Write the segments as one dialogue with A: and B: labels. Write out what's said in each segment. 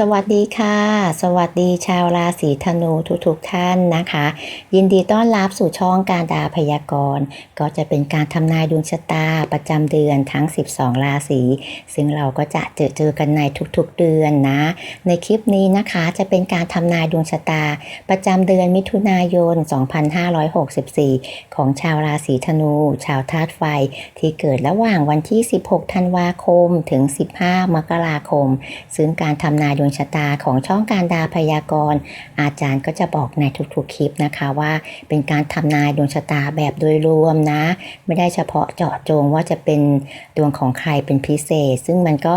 A: สวัสดีค่ะ สวัสดีชาวราศีธนูทุกๆทท่านนะคะ ยินดีต้อนรับสู่ช่องการดาพยากรณ์ ก็จะเป็นการทำนายดวงชะตาประจำเดือนทั้ง 12 ราศีซึ่งเราก็จะเจอเจอกันในทุกๆเดือนนะ ในคลิปนี้นะคะจะเป็นการทำนายดวงชะตา ประจำเดือนมิถุนายน 2564 ของชาวราศีธนู ชาวธาตุไฟ ที่เกิดระหว่างวันที่ 16 ธันวาคมถึง 15 มกราคม ซึ่งการทำนายดวงงชะตาของช่องการดาพยากรณ์อาจารย์ก็จะบอกในทุกๆคลิปนะคะว่า เป็นการทำนายดวงชะตาแบบโดยรวมนะ ไม่ได้เฉพาะเจาะจงว่าจะเป็นดวงของใครเป็นพิเศษ ซึ่งมันก็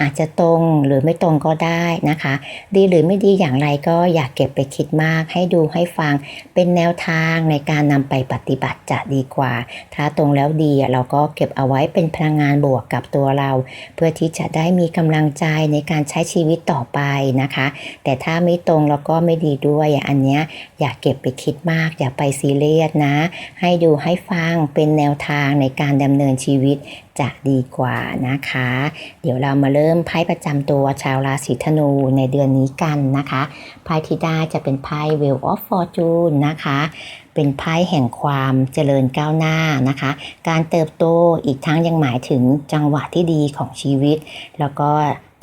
A: อาจจะตรงหรือไม่ตรงก็ได้นะคะ ดีหรือไม่ดีอย่างไรก็อย่าเก็บไปคิดมาก ให้ดูให้ฟังเป็นแนวทางในการนำไปปฏิบัติจะดีกว่า ถ้าตรงแล้วดีเราก็เก็บเอาไว้เป็นพลังงานบวกกับตัวเรา เพื่อที่จะได้มีกำลังใจในการใช้ชีวิตต่อไปนะคะ แต่ถ้าไม่ตรงแล้วก็ไม่ดีด้วยอะอันเนี้ยอย่าเก็บไปคิดมาก อย่าไปซีเรียสนะ ให้ดูให้ฟังเป็นแนวทางในการดำเนินชีวิตจะดีกว่านะคะ เดี๋ยวเรามาเริ่มไพ่ประจำตัวชาวราศีธนูในเดือนนี้กันนะคะไพ่ที่ได้จะเป็นไพ่ Wheel of Fortune นะคะ เป็นไพ่แห่งความเจริญก้าวหน้านะคะ การเติบโตอีกทั้งยังหมายถึงจังหวะที่ดีของชีวิต แล้วก็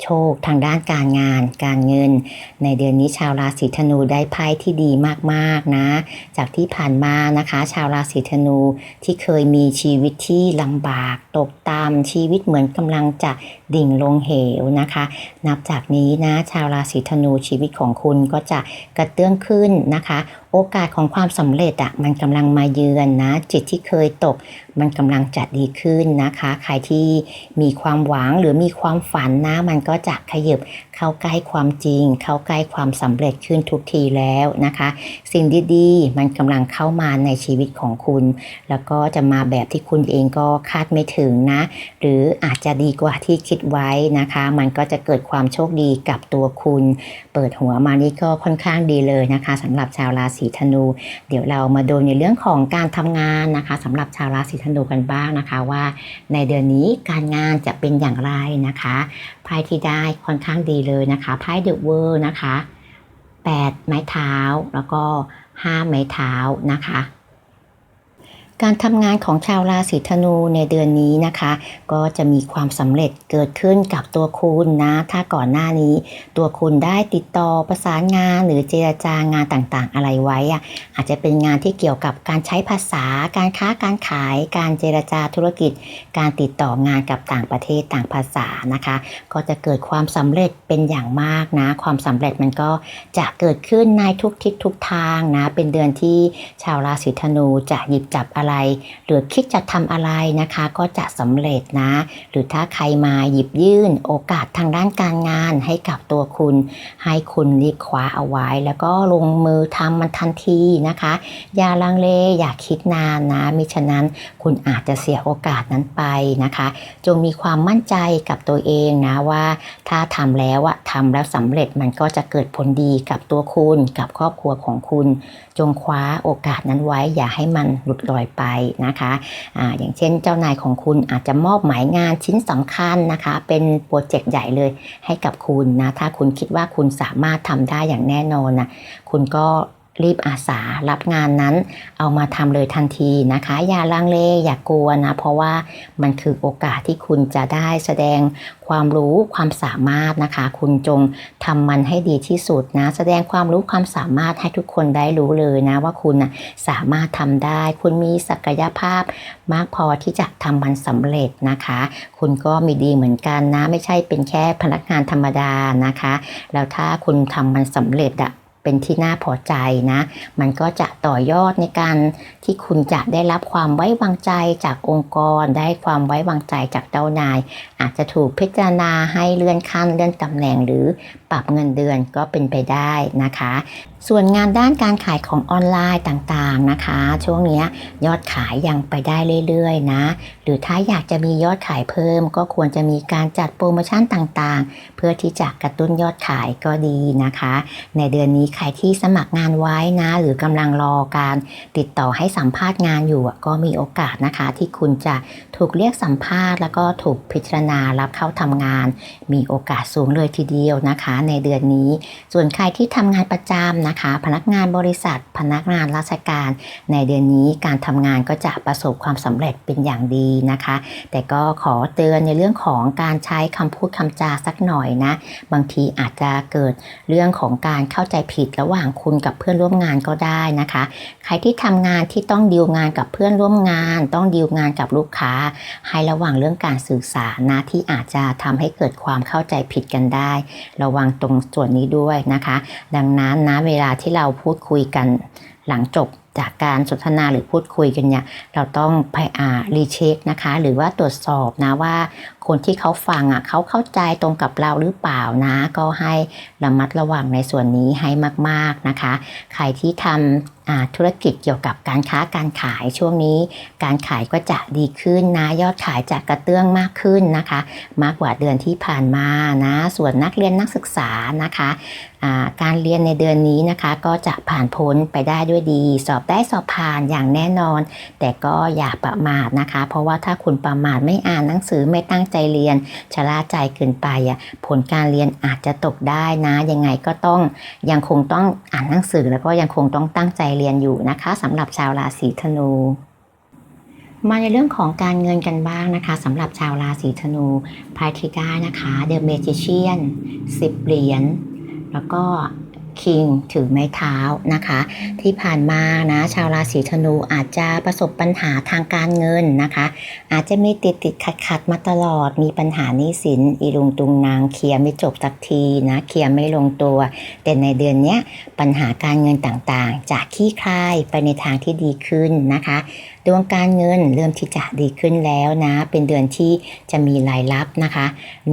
A: โชคทางด้านการงาน การเงิน ในเดือนนี้ชาวราศีธนูได้ไพ่ที่ดีมากๆนะ จากที่ผ่านมานะคะ ชาวราศีธนูที่เคยมีชีวิตที่ลำบากตกตามชีวิตเหมือนกำลังจะ ดิ่งลงเหวนะคะ นับจากนี้นะชาวราศีธนูชีวิตของคุณก็จะกระเตื้องขึ้นนะคะ โอกาสของความสำเร็จอะ่ะมันกำลังมาเยือนนะ จิตที่เคยตก มันกำลังจะดีขึ้นนะคะ ใครที่มีความหวังหรือมีความฝันนะ มันก็จะขยับ เข้าใกล้ความจริง เข้าใกล้ความสำเร็จขึ้นทุกทีแล้วนะคะ สิ่งดีๆ มันกำลังเข้ามาในชีวิตของคุณ แล้วก็จะมาแบบที่คุณเองก็คาดไม่ถึงนะ หรืออาจจะดีกว่าที่คิดไว้นะคะ มันก็จะเกิดความโชคดีกับตัวคุณ เปิดหัวมานี่ก็ค่อนข้างดีเลยนะคะสำหรับชาวราศีธนู เดี๋ยวเรามาดูในเรื่องของการทำงานนะคะสำหรับชาวราศีธนูกันบ้างนะคะว่า ในเดือนนี้การงานจะเป็นอย่างไรนะคะ ไพ่ที่ได้ค่อนข้างดีเลยนะคะไพ่เดอะเวอร์นะคะ 8 ไม้เท้าแล้วก็ 5 ไม้เท้านะคะ การทำงานของชาวราศีธนูในเดือนนี้นะคะ ก็จะมีความสำเร็จเกิดขึ้นกับตัวคุณนะ ถ้าก่อนหน้านี้ ตัวคุณได้ติดต่อประสานงานหรือเจรจางานต่างๆ อะไรไว้อะอาจจะเป็นงานที่เกี่ยวกับการใช้ภาษา การค้าการขาย การเจรจาธุรกิจ การติดต่องานกับต่างประเทศต่างภาษานะคะ ก็จะเกิดความสำเร็จเป็นอย่างมากนะ ความสำเร็จมันก็จะเกิดขึ้นในทุกทิศทุกทางนะ เป็นเดือนที่ชาวราศีธนูจะหยิบจับอะไรหรือคิดจะทำอะไรนะคะก็จะสำเร็จนะ หรือถ้าใครมาหยิบยื่นโอกาสทางด้านการงานให้กับตัวคุณ ให้คุณรีบคว้าเอาไว้ แล้วก็ลงมือทำมันทันทีนะคะ อย่าลังเลอย่าคิดนานนะมิฉะนั้นคุณอาจจะเสียโอกาสนั้นไปนะคะ จงมีความมั่นใจกับตัวเองนะว่า ถ้าทำแล้วอะทำแล้วสำเร็จมันก็จะเกิดผลดีกับตัวคุณกับครอบครัวของคุณ จงคว้าโอกาสนั้นไว้ อย่าให้มันหลุดลอยไปนะคะอะอย่างเช่นเจ้านายของคุณอาจจะมอบหมายงานชิ้นสำคัญนะคะ เป็นโปรเจกต์ใหญ่เลยให้กับคุณนะ ถ้าคุณคิดว่าคุณสามารถทำได้อย่างแน่นอนนะคุณก็ รีบอาสารับงานนั้น เอามาทำเลยทันทีนะคะ อย่าลังเลอย่ากลัวนะ เพราะว่ามันคือโอกาสที่คุณจะได้แสดงความรู้ความสามารถนะคะ คุณจงทำมันให้ดีที่สุดนะ แสดงความรู้ความสามารถให้ทุกคนได้รู้เลยนะ ว่าคุณนะสามารถทำได้ คุณมีศักยภาพมากพอที่จะทำมันสำเร็จนะคะ คุณก็มีดีเหมือนกันนะ ไม่ใช่เป็นแค่พนักงานธรรมดานะคะ แล้วถ้าคุณทำมันสำเร็จอะ เป็นที่น่าพอใจนะ มันก็จะต่อยอดในการที่คุณจะได้รับความไว้วางใจจากองค์กร ได้ความไว้วางใจจากเจ้านาย อาจจะถูกพิจารณาให้เลื่อนขั้นเลื่อนตำแหน่งหรือปรับเงินเดือนก็เป็นไปได้นะคะ ส่วนงานด้านการขายของออนไลน์ต่างๆนะคะ ช่วงนี้ยอดขายยังไปได้เรื่อยๆนะ หรือถ้าอยากจะมียอดขายเพิ่ม ก็ควรจะมีการจัดโปรโมชั่นต่างๆ เพื่อที่จะกระตุ้นยอดขายก็ดีนะคะ ในเดือนนี้ใครที่สมัครงานไว้นะ หรือกำลังรอการติดต่อให้สัมภาษณ์งานอยู่ก็มีโอกาสนะคะ ที่คุณจะถูกเรียกสัมภาษณ์ แล้วก็ถูกพิจารณารับเข้าทำงาน มีโอกาสสูงเลยทีเดียวนะคะ ในเดือนนี้ ส่วนใครที่ทำงานประจำนะคะ พนักงานบริษัท พนักงานราชการ ในเดือนนี้การทำงานก็จะประสบความสำเร็จเป็นอย่างดีนะคะ แต่ก็ขอเตือนในเรื่องของการใช้คำพูดคำจาสักหน่อยนะ บางทีอาจจะเกิดเรื่องของการเข้าใจผิดระหว่างคุณกับเพื่อนร่วมงานก็ได้นะคะ ใครที่ทำงานที่ต้องดีลงานกับเพื่อนร่วมงาน ต้องดีลงานกับลูกค้า ให้ระวังเรื่องการสื่อสารนะที่อาจจะทำให้เกิดความเข้าใจผิดกันได้ ระวังตรงส่วนนี้ด้วยนะคะ ดังนั้นนะเวลาที่เราพูดคุยกันหลังจบจากการสนทนาหรือพูดคุยกันเนี่ยเราต้องไปอ่ารีเช็คนะคะ หรือว่าตรวจสอบนะว่า คนที่เขาฟังอะเขาเข้าใจตรงกับเราหรือเปล่านะ ก็ให้ระมัดระวังในส่วนนี้ให้มากๆนะคะ ใครที่ทำอ่าธุรกิจเกี่ยวกับการค้าการขายช่วงนี้ การขายก็จะดีขึ้นนะยอดขายจะกระเตื้องมากขึ้นนะคะ มากกว่าเดือนที่ผ่านมานะส่วนนักเรียนนักศึกษานะคะอ่าการเรียนในเดือนนี้นะคะ ก็จะผ่านพ้นไปได้ด้วยดีสอบได้สอบผ่านอย่างแน่นอน แต่ก็อย่าประมาทนะคะ เพราะว่าถ้าคุณประมาทไม่อ่านหนังสือไม่ตั้งใจเรียนชะล่าใจเกินไปอะผลการเรียนอาจจะตกได้นะ ยังไงก็ต้องยังคงต้องอ่านหนังสือแล้วก็ยังคงต้องตั้งใจเรียนอยู่นะคะสำหรับชาวราศีธนูมาในเรื่องของการเงินกันบ้างนะคะสำหรับชาวราศีธนูไพ่ที่ได้นะคะ The Magician 10 เหรียญแล้วก็ คิงถือไม้เท้านะคะ ที่ผ่านมานะชาวราศีธนูอาจจะประสบปัญหาทางการเงินนะคะ อาจจะมีติดติดขัดขัดๆมาตลอด มีปัญหาหนี้สินอีลุงตุงนางเคลียร์ไม่จบสักทีนะเคลียร์ไม่ลงตัว แต่ในเดือนเนี้ยปัญหาการเงินต่างๆ จะขี้คลายไปในทางที่ดีขึ้นนะคะ ดวงการเงินเริ่มที่จะดีขึ้นแล้วนะ เป็นเดือนที่จะมีรายรับนะคะ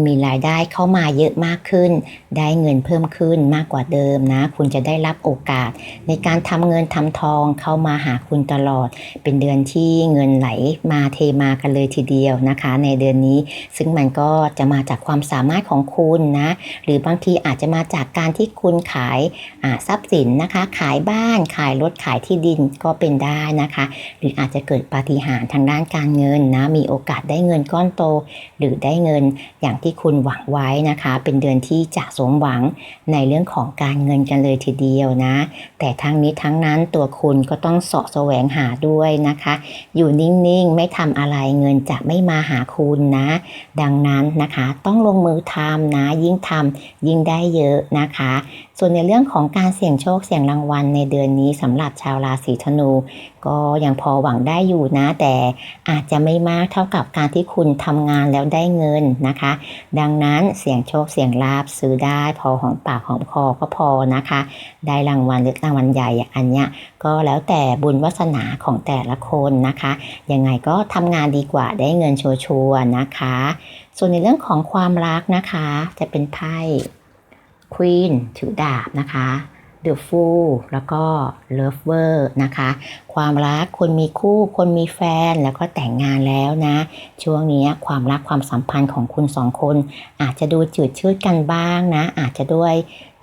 A: มีรายได้เข้ามาเยอะมากขึ้น ได้เงินเพิ่มขึ้นมากกว่าเดิมนะ คุณจะได้รับโอกาส ในการทำเงินทำทองเข้ามาหาคุณตลอด เป็นเดือนที่เงินไหลมาเทมากันเลยทีเดียวนะคะ ในเดือนนี้ ซึ่งมันก็จะมาจากความสามารถของคุณนะ หรือบางทีอาจจะมาจากการที่คุณขายทรัพย์สินนะคะ ขายบ้าน ขายรถ ขายที่ดินก็เป็นได้นะคะ หรืออาจจะเกิดปาฏิหาริย์ทางด้านการเงินนะมีโอกาสได้เงินก้อนโต หรือได้เงินอย่างที่คุณหวังไว้นะคะ เป็นเดือนที่จะสมหวังในเรื่องของการเงินกันเลยทีเดียวนะ แต่ทั้งนี้ทั้งนั้นตัวคุณก็ต้องเสาะแสวงหาด้วยนะคะ อยู่นิ่งๆ ไม่ทำอะไรเงินจะไม่มาหาคุณนะ ดังนั้นนะคะต้องลงมือทำนะยิ่งทำยิ่งได้เยอะนะคะส่วนในเรื่องของการเสี่ยงโชคเสี่ยงรางวัลในเดือนนี้สำหรับชาวราศีธนู ก็ยังพอหวังได้อยู่นะ แต่อาจจะไม่มากเท่ากับการที่คุณทำงานแล้วได้เงินนะคะ ดังนั้นเสี่ยงโชคเสี่ยงลาบซื้อได้ พอหอมปากหอมคอก็พอนะคะ ได้รางวัลหรือรางวัลใหญ่อะอันเนี้ยก็แล้วแต่บุญวาสนาของแต่ละคนนะคะ ยังไงก็ทำงานดีกว่าได้เงินชัวร์ๆนะคะ ส่วนในเรื่องของความรักนะคะจะเป็นไพ่ ควีนถือดาบนะคะ The Fool แล้วก็ Lover นะคะ ความรักคนมีคู่ คนมีแฟนแล้วก็แต่งงานแล้วนะ ช่วงนี้ความรักความสัมพันธ์ของคุณสองคน อาจจะดูจืดชืดกันบ้างนะ อาจจะด้วย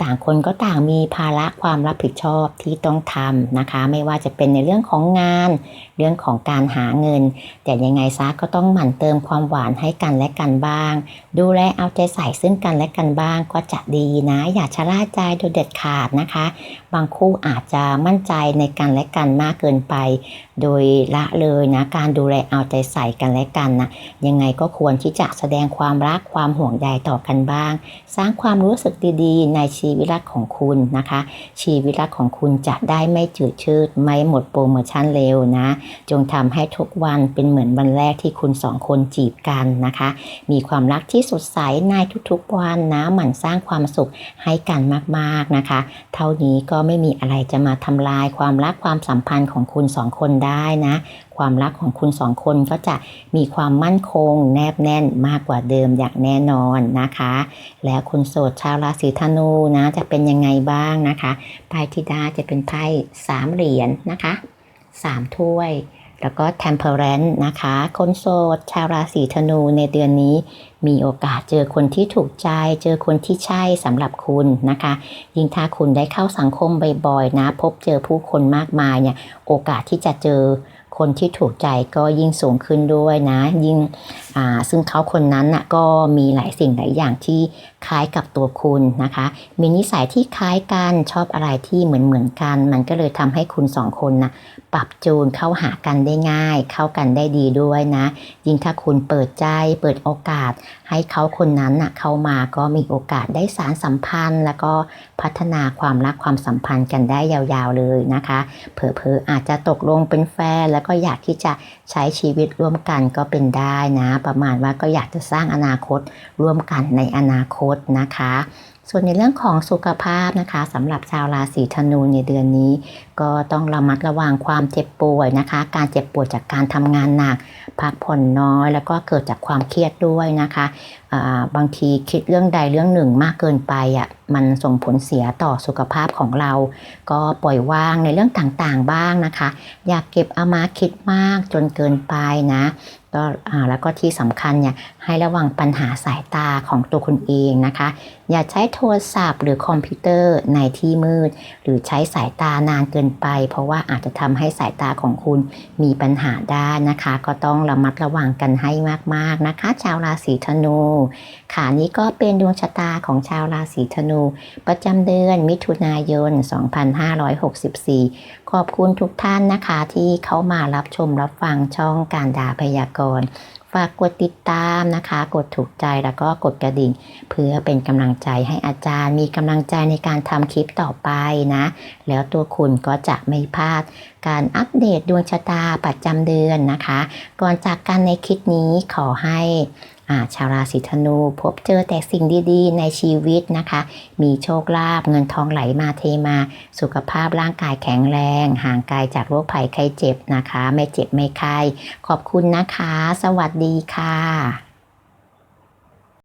A: ต่างคนก็ต่างมีภาระความรับผิดชอบที่ต้องทำนะคะ ไม่ว่าจะเป็นในเรื่องของงาน เรื่องของการหาเงิน แต่ยังไงซะก็ต้องหมั่นเติมความหวานให้กันและกันบ้าง ดูแลเอาใจใส่ซึ่งกันและกันบ้างก็จะดีนะ อย่าชะล่าใจโดยเด็ดขาดนะคะ บางคู่อาจจะมั่นใจในกันและกันมากเกินไป โดยละเลยนะการดูแลเอาใจใส่กันและกันนะยังไงก็ควรที่จะแสดงความรักความห่วงใยต่อกันบ้าง สร้างความรู้สึกดีๆ ในชีวิตรักของคุณนะคะ ชีวิตรักของคุณจะได้ไม่จืดชืดไม่หมดโปรโมชั่นเร็วนะ จงทำให้ทุกวันเป็นเหมือนวันแรกที่คุณสองคนจีบกันนะคะ มีความรักที่สดใสในทุกๆวันนะหมั่นสร้างความสุขให้กันมากๆนะคะ เท่านี้ก็ไม่มีอะไรจะมาทำลายความรักความสัมพันธ์ของคุณสองคนได้นะ ความรักของคุณสองคนก็จะมีความมั่นคง แนบแน่นมากกว่าเดิมอย่างแน่นอนนะคะ แล้วคุณโสดชาวราศีธนูนะจะเป็นยังไงบ้างนะคะไพ่ที่ได้จะเป็นไพ่สามเหรียญนะคะสามถ้วย แล้วก็ temperance นะคะ คนโสดชาวราศีธนูในเดือนนี้ มีโอกาสเจอคนที่ถูกใจ เจอคนที่ใช่สำหรับคุณนะคะ ยิ่งถ้าคุณได้เข้าสังคมบ่อยๆนะ พบเจอผู้คนมากมายเนี่ย โอกาสที่จะเจอคนที่ถูกใจก็ยิ่งสูงขึ้นด้วยนะ ยิ่งอ่าซึ่งเขาคนนั้นน่ะก็มีหลายสิ่งหลายอย่างที่ คล้ายกับตัวคุณนะคะ มีนิสัยที่คล้ายกันชอบอะไรที่เหมือนเหมือนๆกัน มันก็เลยทำให้คุณสองคนนะปรับจูนเข้าหากันได้ง่าย เข้ากันได้ดีด้วยนะ ยิ่งถ้าคุณเปิดใจเปิดโอกาส ให้เขาคนนั้นน่ะเข้ามาก็มีโอกาสได้สารสัมพันธ์ แล้วก็พัฒนาความรักความสัมพันธ์กันได้ยาวๆเลยนะคะ เผลอๆอาจจะตกลงเป็นแฟนแล้วก็อยากที่จะใช้ชีวิตร่วมกันก็เป็นได้นะ ประมาณว่าก็อยากจะสร้างอนาคตร่วมกันในอนาคตนะคะ ส่วนในเรื่องของสุขภาพนะคะสำหรับชาวราศีธนูในเดือนนี้ ก็ต้องระมัดระวังความเจ็บป่วยนะคะ การเจ็บป่วยจากการทำงานหนักพักผ่อนน้อย แล้วก็เกิดจากความเครียดด้วยนะคะบางทีคิดเรื่องใดเรื่องหนึ่งมากเกินไปอะมันส่งผลเสียต่อสุขภาพของเรา ก็ปล่อยวางในเรื่องต่างๆบ้างนะคะ อย่าเก็บเอามาคิดมากจนเกินไปนะ ก็แล้วก็ที่สำคัญเนี่ยให้ระวังปัญหาสายตาของตัวคุณเองนะคะ อย่าใช้โทรศัพท์หรือคอมพิวเตอร์ในที่มืด หรือใช้สายตานานเกินไป เพราะว่าอาจจะทำให้สายตาของคุณมีปัญหาได้นะคะ ก็ต้องระมัดระวังกันให้มากๆนะคะ ชาวราศีธนู ค่ะนี้ก็เป็นดวงชะตาของชาวราศีธนู ประจำเดือนมิถุนายน 2564 ขอบคุณทุกท่านนะคะที่เข้ามารับชมรับฟังช่องการดาพยากรณ์ ฝากกดติดตามนะคะ กดถูกใจแล้วก็กดกระดิ่ง เพื่อเป็นกำลังใจให้อาจารย์ มีกำลังใจในการทำคลิปต่อไปนะ แล้วตัวคุณก็จะไม่พลาด การอัปเดตดวงชะตาประจำเดือนนะคะ ก่อนจากกันในคลิปนี้ขอให้ ชาวราศีธนูพบเจอแต่สิ่งดีๆ ในชีวิตนะคะ มีโชคลาภเงินทองไหลมาเทมา สุขภาพร่างกายแข็งแรง ห่างไกลจากโรคภัยไข้เจ็บนะคะ ไม่เจ็บไม่ไข้ขอบคุณนะคะ สวัสดีค่ะ